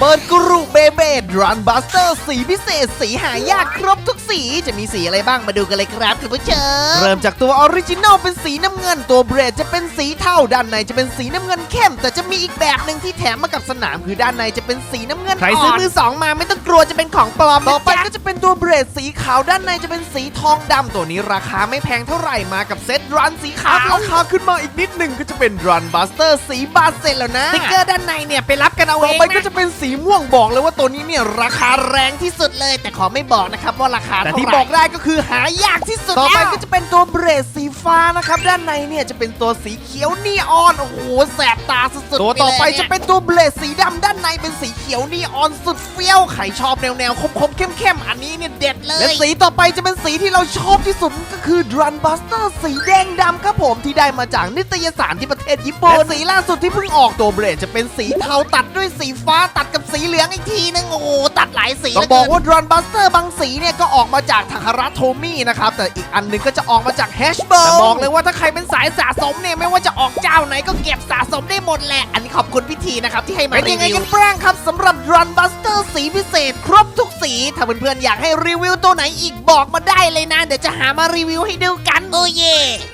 เปิดกรุเบ เบดรันบัสเตอร์สีพิเศษ สีหายากครบทุกสี จะมีสีอะไรบ้างมาดูกันเลยครับคุณผู้ชม เริ่มจากตัวออริจินอลเป็นสีน้ำเงิน ตัวเบรดจะเป็นสีเทาด้านในจะเป็นสีน้ำเงินเข้ม แต่จะมีอีกแบบหนึ่งที่แถมมากับสนามคือด้านในจะเป็นสีน้ำเงินใครซื้อมือสองมาไม่ต้องกลัวจะเป็นของปลอมต่อไปก็จะเป็นตัวเบรดสีขาวด้านในจะเป็นสีทองดำตัวนี้ราคาไม่แพงเท่าไหร่มากับเซตรันสีขาวราคาขึ้นมาอีกนิดหนึ่งก็จะเป็นรันบัสเตอร์สีบาเซลแล้วนะสติ๊กเกอร์ด้านในเนี่ยไปรับกันเอาต่อเองไปนะ ก็จะเป็นสีม่วงบอกเลยว่าตัวนี้เนี่ยราคาแรงที่สุดเลย แต่ขอไม่บอกนะครับว่าราคาแต่เท่าที่ไหร่บอกได้ก็คือหายากที่สุดต่อไปก็จะเป็นตัวเบรดสีฟ้านะครับ ด้านในเนี่ยจะเป็นตัวสีเขียวนีออน โอ้โห แสบตาสุดๆตัวต่อไปจะเป็นตัวเบรดสีดำด้านในเป็นสีเขียวนีออนสุดเฟี้ยวใครชอบแนวแนวๆคมๆเข้มๆ อันนี้เนี่ยเด็ดเลย และสีต่อไปจะเป็นสีที่เราชอบที่สุดก็คือ Run Buster สีแดงดำครับผมที่ได้มาจากนิตยสารที่ประเทศญี่ปุ่นและสีล่าสุดที่เพิ่งออกตัวเบรดจะเป็นสีเทาตัดด้วยสีฟ้าตัดกับสีเหลืองอีกทีนึงโอ้โหตัดหลายสีต้องบอกว่า Run Buster บางสีเนี่ยก็ออกมาจากทาคาระโทมี่นะครับ แต่อีกอันหนึงก็จะออกมาจาก h a s h b o แต่บอกเลยว่าถ้าใครเป็นสายสะสมเนี่ยไม่ว่าจะออกเจ้าไหนก็เก็บสะสมได้หมดแหละ อันนี้ขอบคุณพี่ทีนะครับที่ให้มาเป็นยังไงกันบ้างครับสำหรับ Run Buster สีพิเศษ ครบทุกสี ถ้าเพื่อนๆอยากให้รีวิวตัวไหนอีกบอกมาได้เลยนะ เดี๋ยวจะหามารีวิวให้ดูกันโอ้เย่